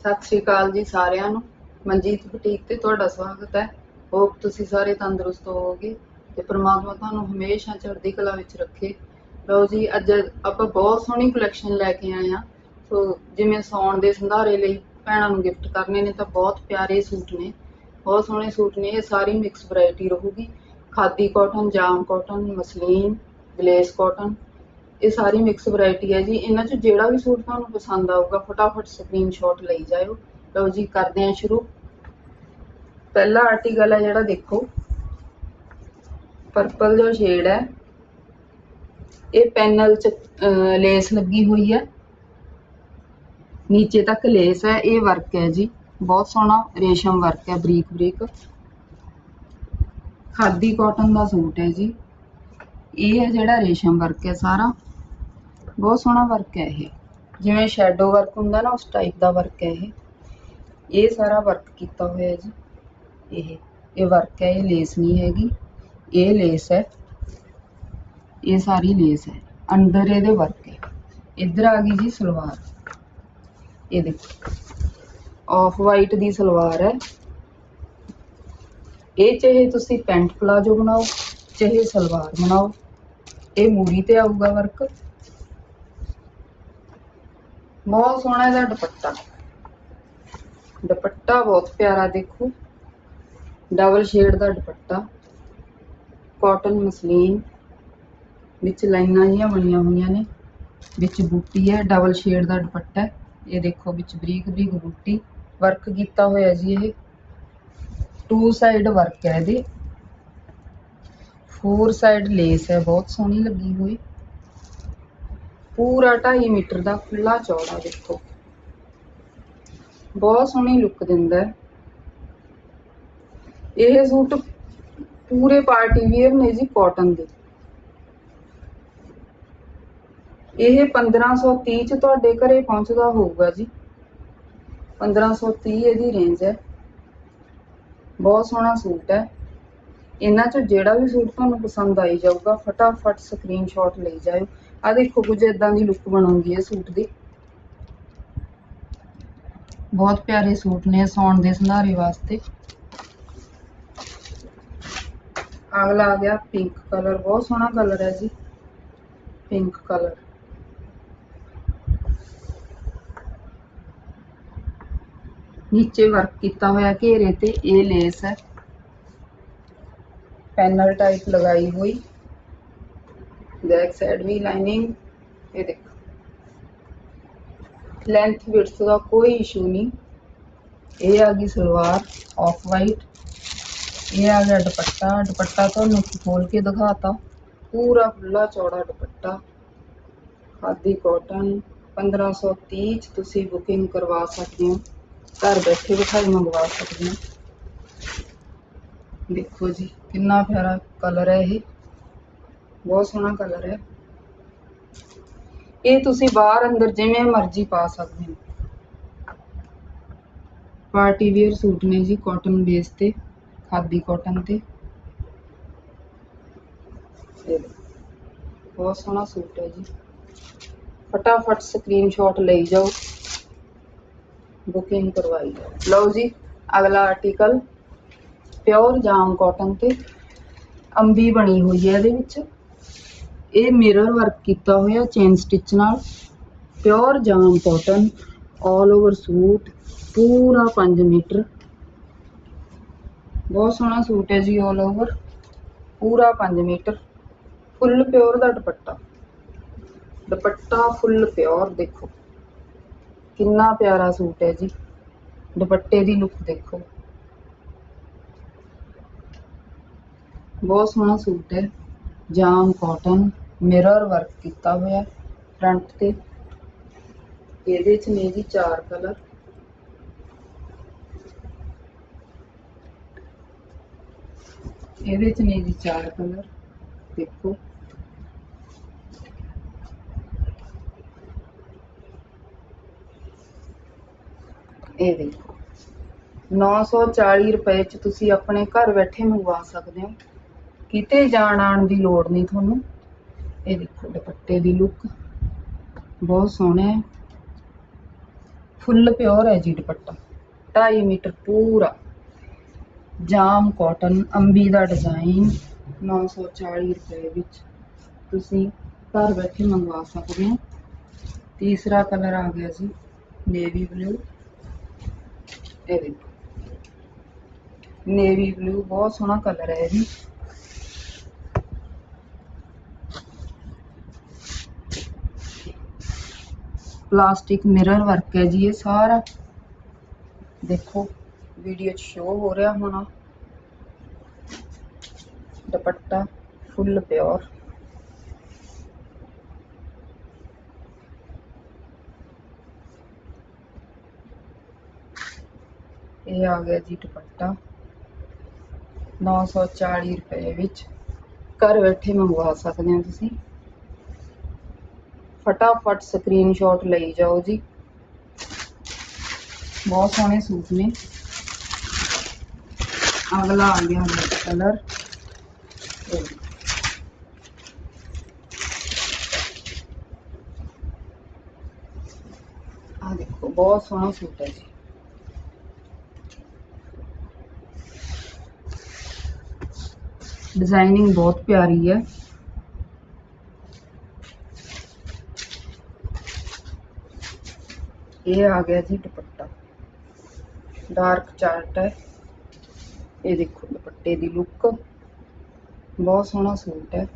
ਸਤਿ ਸ਼੍ਰੀ ਅਕਾਲ ਜੀ ਸਾਰਿਆਂ ਨੂੰ। ਮਨਜੀਤ ਬੁਟੀਕ ਤੇ ਤੁਹਾਡਾ ਸਵਾਗਤ ਹੈ। ਹੋਪ ਤੁਸੀਂ ਸਾਰੇ ਤੰਦਰੁਸਤ ਹੋਵੋਗੇ ਤੇ ਪ੍ਰਮਾਤਮਾ ਤੁਹਾਨੂੰ ਹਮੇਸ਼ਾ ਚੜ੍ਹਦੀ ਕਲਾ ਵਿੱਚ ਰੱਖੇ। ਲਓ ਜੀ, ਅੱਜ ਆਪਾਂ ਬਹੁਤ ਸੋਹਣੀ ਕਲੈਕਸ਼ਨ ਲੈ ਕੇ ਆਏ ਆ ਸੋ ਜਿਵੇਂ ਸੌਣ ਦੇ ਸੰਧਾਰੇ ਲਈ ਭੈਣਾਂ ਨੂੰ ਗਿਫਟ ਕਰਨੇ ਨੇ ਤਾਂ ਬਹੁਤ ਪਿਆਰੇ ਸੂਟ ਨੇ। ਬਹੁਤ ਸੋਹਣੇ ਸੂਟ ਨੇ, ਇਹ ਸਾਰੀ ਮਿਕਸ ਵੈਰਾਈਟੀ ਰਹੂਗੀ। Khadi cotton jam cotton muslin glace cotton ਇਹ ਸਾਰੀ ਮਿਕਸ ਵੈਰਾਈਟੀ ਹੈ ਜੀ। ਇਹਨਾਂ 'ਚ ਜਿਹੜਾ ਵੀ ਸੂਟ ਤੁਹਾਨੂੰ ਪਸੰਦ ਆਊਗਾ, ਫਟਾਫਟ ਸਕਰੀਨਸ਼ਾਟ ਲਈ ਜਾਇਓ। ਲਓ ਜੀ, ਕਰਦੇ ਹਾਂ ਸ਼ੁਰੂ। ਪਹਿਲਾ ਆਰਟੀਕਲ ਹੈ ਜਿਹੜਾ ਦੇਖੋ। ਪਰਪਲ ਜੋ ਸ਼ੇਡ ਹੈ, ਇਹ ਪੈਨਲ 'ਚ ਲੇਸ ਲੱਗੀ ਹੋਈ ਹੈ। ਨੀਚੇ ਤੱਕ ਲੇਸ ਹੈ, ਇਹ ਵਰਕ ਹੈ ਜੀ। ਬਹੁਤ ਸੋਹਣਾ ਰੇਸ਼ਮ ਵਰਕ ਹੈ, ਬਰੀਕ ਬਰੀਕ। ਖਾਦੀ ਕਾਟਨ ਦਾ ਸੂਟ ਹੈ ਜੀ। ਇਹ ਹੈ ਜਿਹੜਾ ਰੇਸ਼ਮ ਵਰਕ ਹੈ ਸਾਰਾ। ਬਹੁਤ ਸੋਹਣਾ ਵਰਕ ਹੈ ਇਹ। ਜਿਵੇਂ ਸ਼ੈਡੋ ਵਰਕ ਹੁੰਦਾ ਨਾ, ਉਸ ਟਾਈਪ ਦਾ ਵਰਕ ਹੈ ਇਹ। ਇਹ ਸਾਰਾ ਵਰਕ ਕੀਤਾ ਹੋਇਆ ਜੀ। ਇਹ ਇਹ ਵਰਕ ਹੈ, ਇਹ ਲੇਸ ਨਹੀਂ ਹੈਗੀ। ਇਹ ਲੇਸ ਹੈ। ਇਹ ਸਾਰੀ ਲੇਸ ਹੈ। ਅੰਦਰ ਇਹਦੇ ਵਰਕ ਹੈ। ਇੱਧਰ ਆ ਗਈ ਜੀ ਸਲਵਾਰ। ਇਹ ਦੇਖੋ। ਆਫ ਵਾਈਟ ਦੀ ਸਲਵਾਰ ਹੈ। ਇਹ ਚਾਹੇ ਤੁਸੀਂ ਪੈਂਟ ਪਲਾਜੋ ਬਣਾਓ, ਚਾਹੇ ਸਲਵਾਰ ਬਣਾਓ, ਇਹ ਮੂਰੀ ਤੇ ਆਊਗਾ ਵਰਕ ਬਹੁਤ ਸੋਹਣਾ ਇਹਦਾ ਦੁਪੱਟਾ। ਦੁਪੱਟਾ ਬਹੁਤ ਪਿਆਰਾ ਦੇਖੋ। ਡਬਲ ਸ਼ੇਡ ਦਾ ਦੁਪੱਟਾ। Cotton muslin. ਵਿੱਚ ਲਾਈਨਾਂ ਜੀਆਂ ਬਣੀਆਂ ਹੋਈਆਂ ਨੇ। ਵਿੱਚ ਬੂਟੀ ਹੈ, ਡਬਲ ਸ਼ੇਡ ਦਾ ਦੁਪੱਟਾ ਇਹ ਦੇਖੋ ਵਿੱਚ ਬਰੀਕ ਬਰੀਕ ਬੂਟੀ। ਵਰਕ ਕੀਤਾ ਹੋਇਆ ਜੀ ਇਹ। ਟੂ ਸਾਈਡ ਵਰਕ ਹੈ ਇਹਦੇ। ਫੋਰ ਸਾਈਡ ਲੇਸ ਹੈ, ਬਹੁਤ ਸੋਹਣੀ ਲੱਗੀ ਹੋਈ। ਪੂਰਾ 2.5 ਮੀਟਰ ਦਾ ਖੁੱਲਾ ਚੌੜਾ ਦੇਖੋ। ਬਹੁਤ ਸੋਹਣੀ ਲੁੱਕ ਦਿੰਦਾ ਹੈ। ਇਹ ਸੂਟ ਪੂਰੇ ਪਾਰਟੀ ਵੇਅਰ ਨੇ ਜੀ ਕਾਟਨ ਦੇ। ਇਹ 1530 ਚ ਤੁਹਾਡੇ ਘਰੇ ਪਹੁੰਚਦਾ ਹੋਊਗਾ ਜੀ। 1530 ਇਹਦੀ ਰੇਂਜ ਹੈ। ਬਹੁਤ ਸੋਹਣਾ ਸੂਟ ਹੈ। ਇਹਨਾਂ ਚੋਂ ਜਿਹੜਾ ਵੀ ਸੂਟ ਤੁਹਾਨੂੰ ਪਸੰਦ ਆਈ ਜਾਊਗਾ, ਫਟਾਫਟ ਸਕਰੀਨਸ਼ਾਟ ਲਈ ਜਾਇਓ। ਆ ਦੇਖੋ ਕੁਝ ਇਦਾਂ ਦੀ ਲੁੱਕ ਬਣਾਉਂਦੀ ਹੈ ਸੂਟ ਦੀ। ਬਹੁਤ ਪਿਆਰੇ ਸੂਟ ਨੇ ਸੌਣ ਦੇ ਸੰਧਾਰੇ ਵਾਸਤੇ। ਅਗਲਾ ਆ ਗਿਆ ਪਿੰਕ ਕਲਰ ਬਹੁਤ ਸੋਹਣਾ ਕਲਰ ਹੈ ਜੀ। ਪਿੰਕ ਕਲਰ ਨੀਚੇ ਵਰਕ ਕੀਤਾ ਹੋਇਆ ਘੇਰੇ ਤੇ ਇਹ ਲੇਸ ਹੈ। ਪੈਨਲ ਟਾਈਪ ਲਗਾਈ ਹੋਈ। ਬੈਕ ਸਾਈਡ ਵੀ ਲਾਈਨਿੰਗ ਇਹ ਦੇਖੋ ਲੈਂਥ ਵਿਡਥ ਦਾ ਕੋਈ ਇਸ਼ੂ ਨਹੀਂ ਇਹ ਆ ਗਈ ਸਲਵਾਰ ਆਫ ਵਾਈਟ ਇਹ ਆ ਗਿਆ ਦੁਪੱਟਾ ਦੁਪੱਟਾ ਤੁਹਾਨੂੰ ਖੋਲ ਕੇ ਦਿਖਾਤਾ ਪੂਰਾ ਖੁੱਲਾ ਚੌੜਾ ਦੁਪੱਟਾ ਖਾਦੀ ਕਾਟਨ 1530 ਚ ਤੁਸੀਂ ਬੁਕਿੰਗ ਕਰਵਾ ਸਕਦੇ ਹੋ ਘਰ ਬੈਠੇ ਬਿਠਾਈ ਮੰਗਵਾ ਸਕਦੇ ਹੋ ਦੇਖੋ ਜੀ ਕਿੰਨਾ ਪਿਆਰਾ ਕਲਰ ਹੈ ਇਹ ਬਹੁਤ ਸੋਹਣਾ ਕਲਰ ਹੈ। ਇਹ ਤੁਸੀਂ ਬਾਹਰ ਅੰਦਰ ਜਿਵੇਂ ਮਰਜ਼ੀ ਪਾ ਸਕਦੇ ਹੋ। ਪਾਰਟੀ ਵੇਅਰ ਸੂਟ ਨੇ ਜੀ ਕਾਟਨ ਬੇਸ ਤੇ, ਖਾਦੀ ਕਾਟਨ ਤੇ। ਇਹ ਬਹੁਤ ਸੋਹਣਾ ਸੂਟ ਹੈ ਜੀ। ਫਟਾਫਟ ਸਕਰੀਨਸ਼ਾਟ ਲਈ ਜਾਓ। ਬੁਕਿੰਗ ਕਰਵਾਈ ਜਾਓ। ਲਓ ਜੀ, ਅਗਲਾ ਆਰਟੀਕਲ ਪਿਓਰ ਜਾਮ ਕਾਟਨ ਤੇ। ਅੰਬੀ ਬਣੀ ਹੋਈ ਹੈ ਇਹਦੇ ਵਿੱਚ। ਇਹ ਮਿਰਰ ਵਰਕ ਕੀਤਾ ਹੋਇਆ ਚੇਨ ਸਟਿਚ ਨਾਲ pure jam cotton all over suit, ਪੂਰਾ 5 ਮੀਟਰ। ਬਹੁਤ ਸੋਹਣਾ ਸੂਟ ਹੈ ਜੀ ਆਲ ਓਵਰ ਪੂਰਾ 5 ਮੀਟਰ। ਫੁੱਲ ਪਿਓਰ ਦਾ ਦੁਪੱਟਾ। ਦੁਪੱਟਾ ਫੁੱਲ ਪਿਓਰ ਦੇਖੋ। ਕਿੰਨਾ ਪਿਆਰਾ ਸੂਟ ਹੈ ਜੀ। ਦੁਪੱਟੇ ਦੀ ਲੁੱਕ ਦੇਖੋ। ਬਹੁਤ ਸੋਹਣਾ ਸੂਟ ਹੈ। ਜਾਮ ਕੋਟਨ ਮਿਰਰ ਵਰਕ ਕੀਤਾ ਹੋਇਆ ਫਰੰਟ ਤੇ। ਇਹਦੇ ਚ ਨੇ ਜੀ ਚਾਰ ਕਲਰ ਇਹਦੇ ਚ ਨੇ ਜੀ ਚਾਰ ਕਲਰ ਦੇਖੋ। ਇਹ ਦੇਖੋ। 940 ਰੁਪਏ ਚ ਤੁਸੀਂ ਆਪਣੇ ਘਰ ਬੈਠੇ ਮੰਗਵਾ ਸਕਦੇ ਹੋ। ਕਿਤੇ ਜਾਣ ਆਉਣ ਦੀ ਲੋੜ ਨਹੀਂ ਤੁਹਾਨੂੰ। ਇਹ ਦੇਖੋ ਦੁਪੱਟੇ ਦੀ ਲੁੱਕ ਬਹੁਤ ਸੋਹਣਾ ਹੈ। ਫੁੱਲ ਪਿਓਰ ਹੈ ਜੀ ਦੁਪੱਟਾ। 2.5 ਮੀਟਰ ਪੂਰਾ। ਜਾਮ ਕਾਟਨ ਅੰਬੀ ਦਾ ਡਿਜ਼ਾਈਨ 940 ਰੁਪਏ ਵਿੱਚ ਤੁਸੀਂ ਘਰ ਬੈਠੇ ਮੰਗਵਾ ਸਕਦੇ ਹੋ। ਤੀਸਰਾ ਕਲਰ ਆ ਗਿਆ ਜੀ ਨੇਵੀ ਬਲੂ ਇਹ ਦੇਖੋ। ਨੇਵੀ ਬਲੂ ਬਹੁਤ ਸੋਹਣਾ ਕਲਰ ਹੈ ਇਹ ਪਲਾਸਟਿਕ ਮਿਰਰ ਵਰਕ ਹੈ ਜੀ, ਇਹ ਸਾਰਾ। ਦੇਖੋ ਵੀਡੀਓ 'ਚ ਸ਼ੋ ਹੋ ਰਿਹਾ ਹੋਣਾ। ਦੁਪੱਟਾ ਫੁੱਲ ਪਿਓਰ ਇਹ ਆ ਗਿਆ ਜੀ ਦੁਪੱਟਾ। 940 ਰੁਪਏ ਵਿੱਚ ਘਰ ਬੈਠੇ ਮੰਗਵਾ ਸਕਦੇ ਹੋ ਤੁਸੀਂ। ਫਟਾਫਟ ਸਕਰੀਨਸ਼ਾਟ ਲਈ ਜਾਓ ਜੀ ਬਹੁਤ ਸੋਹਣੇ ਸੂਟ ਨੇ ਅਗਲਾ ਆ ਗਿਆ ਕਲਰ ਆ ਦੇਖੋ ਬਹੁਤ ਸੋਹਣਾ ਸੂਟ ਹੈ ਜੀ ਡਿਜ਼ਾਈਨਿੰਗ ਬਹੁਤ ਪਿਆਰੀ ਹੈ ਇਹ ਆ ਗਿਆ ਜੀ ਦੁਪੱਟਾ। ਡਾਰਕ ਚਾਰਟ ਹੈ। ਇਹ ਦੇਖੋ ਦੁਪੱਟੇ ਦੀ ਲੁੱਕ ਬਹੁਤ ਸੋਹਣਾ ਸੂਟ ਹੈ।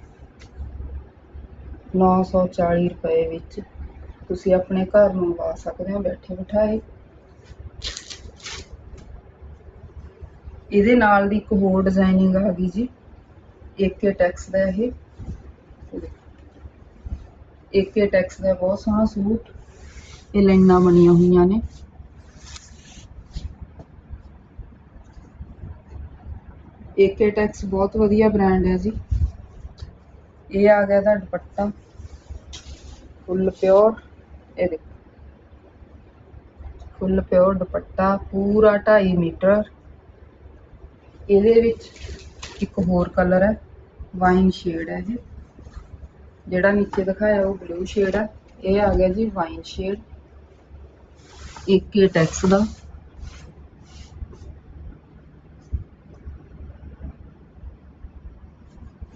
940 ਰੁਪਏ ਵਿੱਚ ਤੁਸੀਂ ਆਪਣੇ ਘਰ ਮੰਗਵਾ ਸਕਦੇ ਹੋ ਬੈਠੇ ਬਿਠਾਏ। ਇਹਦੇ ਨਾਲ ਦੀ ਇੱਕ ਹੋਰ ਡਿਜ਼ਾਈਨਿੰਗ ਆ ਗਈ ਜੀ। ਏਕੇ ਟੈਕਸ ਦਾ ਇਹ। ਏਕੇ ਟੈਕਸ ਦਾ ਬਹੁਤ ਸੋਹਣਾ ਸੂਟ। ਇਹ ਲਾਈਨਾਂ ਬਣੀਆਂ ਹੋਈਆਂ ਨੇ। ਏਕੇ ਟੈਕਸ ਬਹੁਤ ਵਧੀਆ ਬ੍ਰਾਂਡ ਹੈ ਜੀ। ਇਹ ਆ ਗਿਆ ਦਾ ਦੁਪੱਟਾ। ਫੁੱਲ ਪਿਓਰ ਇਹ ਦੇਖੋ। ਫੁੱਲ ਪਿਓਰ ਦੁਪੱਟਾ, ਪੂਰਾ 2.5 ਮੀਟਰ। ਇਹਦੇ ਵਿੱਚ ਇੱਕ ਹੋਰ ਕਲਰ ਹੈ ਵਾਈਨ ਸ਼ੇਡ ਹੈ ਜੀ ਜਿਹੜਾ ਨੀਚੇ ਦਿਖਾਇਆ ਉਹ ਬਲੂ ਸ਼ੇਡ ਹੈ। ਇਹ ਆ ਗਿਆ ਜੀ ਵਾਈਨ ਸ਼ੇਡ ਏਕੇ ਟੈਕਸ ਦਾ।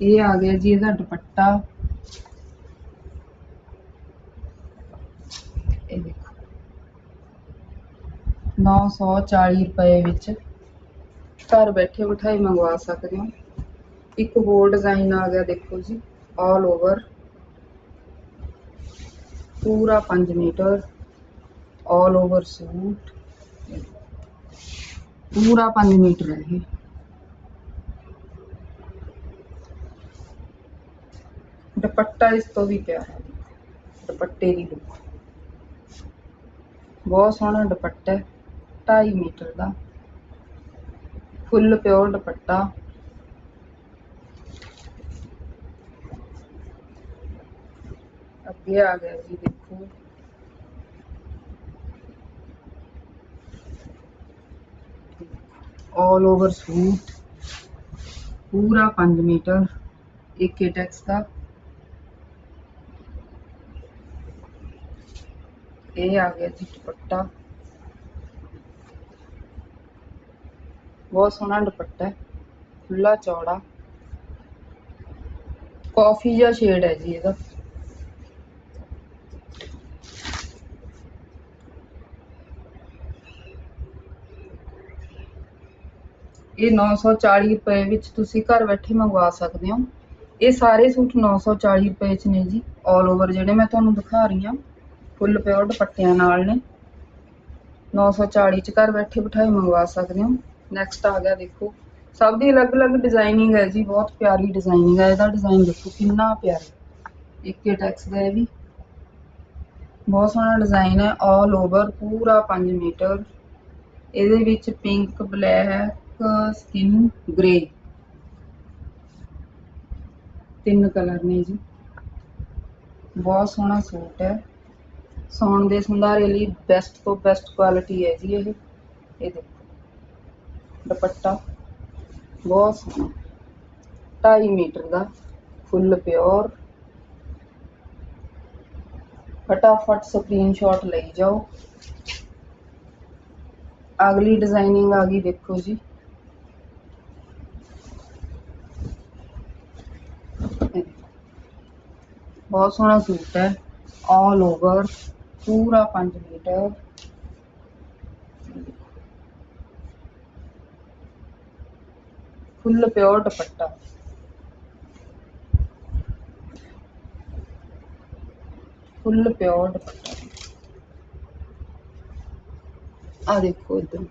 ਇਹ ਆ ਗਿਆ ਜੀ ਇਹਦਾ ਦੁਪੱਟਾ। ਇਹ ਦੇਖੋ। 940 ਰੁਪਏ ਵਿੱਚ ਘਰ ਬੈਠੇ ਬਿਠਾਈ ਮੰਗਵਾ ਸਕਦੇ ਹੋ। ਇੱਕ ਹੋਰ ਡਿਜ਼ਾਈਨ ਆ ਗਿਆ ਦੇਖੋ ਜੀ ਆਲ ਓਵਰ ਪੂਰਾ 5 ਮੀਟਰ। ਆਲ ਓਵਰ ਸੂਟ ਪੂਰਾ 5 ਮੀਟਰ ਹੈ ਇਹ ਦੁਪੱਟਾ ਇਸ ਤੋਂ ਵੀ ਪਿਆਰਾ ਹੈ ਦੁਪੱਟੇ ਦੀ ਲੁੱਕ ਬਹੁਤ ਸੋਹਣਾ ਦੁਪੱਟਾ ਹੈ 2.5 ਮੀਟਰ ਦਾ ਫੁੱਲ ਪਿਓਰ ਦੁਪੱਟਾ ਅੱਗੇ ਆ ਗਿਆ ਜੀ ਦੇਖੋ ਆਲ ਓਵਰ ਸੂਟ ਪੂਰਾ 5 ਮੀਟਰ ਏਕੇ ਟੈਕਸ ਦਾ ਇਹ ਆ ਗਿਆ ਜੀ ਦੁਪੱਟਾ ਬਹੁਤ ਸੋਹਣਾ ਦੁਪੱਟਾ ਹੈ ਖੁੱਲਾ ਚੌੜਾ ਕਾਫੀ ਜਿਹਾ ਸ਼ੇਡ ਹੈ ਜੀ ਇਹਦਾ ਇਹ 940 ਰੁਪਏ ਵਿੱਚ ਤੁਸੀਂ ਘਰ ਬੈਠੇ ਮੰਗਵਾ ਸਕਦੇ ਹੋ। ਇਹ ਸਾਰੇ ਸੂਟ 940 ਰੁਪਏ ਚ ਨੇ ਜੀ ਆਲ ਓਵਰ ਜਿਹੜੇ ਮੈਂ ਤੁਹਾਨੂੰ ਦਿਖਾ ਰਹੀ ਹਾਂ ਫੁੱਲ ਪਿਓਰ ਦੁਪੱਟਿਆਂ ਨਾਲ ਨੇ। 940 ਚ ਘਰ ਬੈਠੇ ਬਿਠਾਈ ਮੰਗਵਾ ਸਕਦੇ ਹੋ। ਨੈਕਸਟ ਆ ਗਿਆ ਦੇਖੋ। ਸਭ ਦੀ ਅਲੱਗ-ਅਲੱਗ ਡਿਜ਼ਾਈਨਿੰਗ ਹੈ ਜੀ, ਬਹੁਤ ਪਿਆਰੀ ਡਿਜ਼ਾਈਨਿੰਗ ਹੈ। ਇਹਦਾ ਡਿਜ਼ਾਈਨ ਦੇਖੋ ਕਿੰਨਾ ਪਿਆਰਾ। ਇੱਕੇ ਟੈਕਸ ਦਾ ਇਹ ਵੀ। ਬਹੁਤ ਸੋਹਣਾ ਡਿਜ਼ਾਈਨ ਹੈ ਆਲ ਓਵਰ ਪੂਰਾ 5 ਮੀਟਰ। ਇਹਦੇ ਵਿੱਚ ਪਿੰਕ ਬਲੈਕ ਸਕਿਨ ਗ੍ਰੇ ਤਿੰਨ ਕਲਰ ਨੇ ਜੀ। ਬਹੁਤ ਸੋਹਣਾ ਸੂਟ ਹੈ। ਸੌਣ ਦੇ ਸੰਧਾਰੇ ਲਈ ਬੈਸਟ ਤੋਂ ਬੈਸਟ ਕੁਆਲਿਟੀ ਹੈ ਜੀ ਇਹ। ਇਹ ਦੇਖੋ। ਦੁਪੱਟਾ। ਬਹੁਤ ਸੋਹਣਾ। 2.5 ਮੀਟਰ ਦਾ। Full pure. ਫਟਾਫਟ ਸਕਰੀਨਸ਼ਾਟ ਲਈ ਜਾਓ। ਅਗਲੀ ਡਿਜ਼ਾਈਨਿੰਗ ਆ ਗਈ ਦੇਖੋ ਜੀ। ਬਹੁਤ ਸੋਹਣਾ ਸੂਟ ਹੈ ਆਲ ਓਵਰ ਪੂਰਾ 5 metre. Full pure dupatta. Full pure dupatta. ਆ ਦੇਖੋ ਇਧਰ।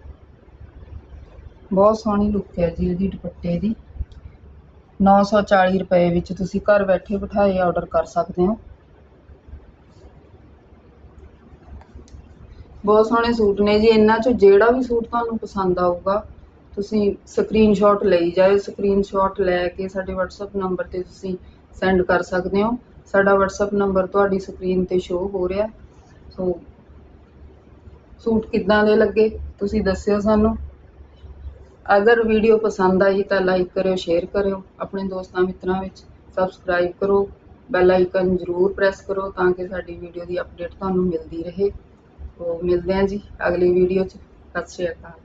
ਬਹੁਤ ਸੋਹਣੀ ਲੁੱਕ ਹੈ ਜੀ ਇਹਦੀ ਦੁਪੱਟੇ ਦੀ। 940 ਰੁਪਏ ਵਿੱਚ ਤੁਸੀਂ ਘਰ ਬੈਠੇ ਬਿਠਾਏ ਆਰਡਰ ਕਰ ਸਕਦੇ ਹੋ। ਬਹੁਤ ਸੋਹਣੇ ਸੂਟ ਨੇ ਜੀ, ਇਹਨਾਂ ਚੋਂ ਜਿਹੜਾ ਵੀ ਸੂਟ ਤੁਹਾਨੂੰ ਪਸੰਦ ਆਊਗਾ, ਤੁਸੀਂ ਸਕਰੀਨਸ਼ਾਟ ਲਈ ਜਾਓ ਸਕਰੀਨਸ਼ਾਟ ਲੈ ਕੇ ਸਾਡੇ WhatsApp ਨੰਬਰ ਤੇ ਤੁਸੀਂ ਸੈਂਡ ਕਰ ਸਕਦੇ ਹੋ। ਸਾਡਾ WhatsApp ਨੰਬਰ ਤੁਹਾਡੀ ਸਕਰੀਨ ਤੇ ਸ਼ੋ ਹੋ ਰਿਹਾ। ਸੋ ਸੂਟ ਕਿੱਦਾਂ ਦੇ ਲੱਗੇ, ਤੁਸੀਂ ਦੱਸਿਓ ਸਾਨੂੰ। ਅਗਰ ਵੀਡੀਓ ਪਸੰਦ ਆਈ ਤਾਂ ਲਾਈਕ ਕਰਿਓ ਸ਼ੇਅਰ ਕਰਿਓ ਆਪਣੇ ਦੋਸਤਾਂ ਮਿੱਤਰਾਂ ਵਿੱਚ ਸਬਸਕ੍ਰਾਈਬ ਕਰੋ ਬੈਲ ਆਈਕਨ ਜ਼ਰੂਰ ਪ੍ਰੈਸ ਕਰੋ ਤਾਂ ਕਿ ਸਾਡੀ ਵੀਡੀਓ ਦੀ ਅਪਡੇਟ ਤੁਹਾਨੂੰ ਮਿਲਦੀ ਰਹੇ। ਸੋ ਮਿਲਦੇ ਹਾਂ ਜੀ ਅਗਲੀ ਵੀਡੀਓ 'ਚ। ਸਤਿ ਸ਼੍ਰੀ ਅਕਾਲ।